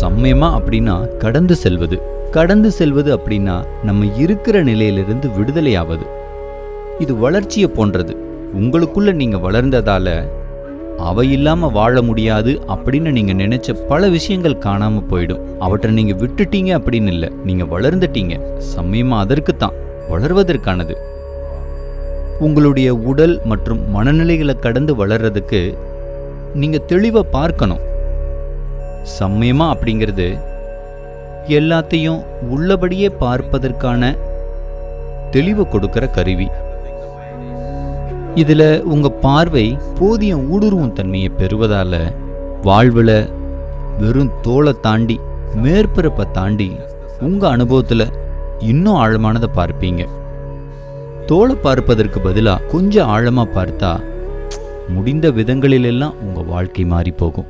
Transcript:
சமயமா அப்படின்னா கடந்து செல்வது. கடந்து செல்வது அப்படின்னா நம்ம இருக்கிற நிலையிலிருந்து விடுதலையாவது. இது வளர்ச்சியை போன்றது. உங்களுக்குள்ள நீங்க வளர்ந்ததால அவை இல்லாம வாழ முடியாது அப்படின்னு நீங்க நினைச்ச பல விஷயங்கள் காணாம போயிடும். அவற்றை நீங்க விட்டுட்டீங்க அப்படின்னு இல்லை நீங்க வளர்ந்துட்டீங்க. சமயமா அதற்குத்தான் வளர்வதற்கானது. உங்களுடைய உடல் மற்றும் மனநிலைகளை கடந்து வளர்றதுக்கு நீங்க தெளிவா பார்க்கணும். சமயமா அப்படிங்கிறது எல்லாத்தையும் உள்ளபடியே பார்ப்பதற்கான தெளிவை கொடுக்கிற கருவி. இதில் உங்கள் பார்வை போதிய ஊடுருவும் தன்மையை பெறுவதால் வாழ்வில் வெறும் தோலை தாண்டி மேற்பரப்பை தாண்டி உங்கள் அனுபவத்தில் இன்னும் ஆழமானதை பார்ப்பீங்க. தோலை பார்ப்பதற்கு பதிலாக கொஞ்சம் ஆழமாக பார்த்தா முடிந்த விதங்களிலெல்லாம் உங்கள் வாழ்க்கை மாறி போகும்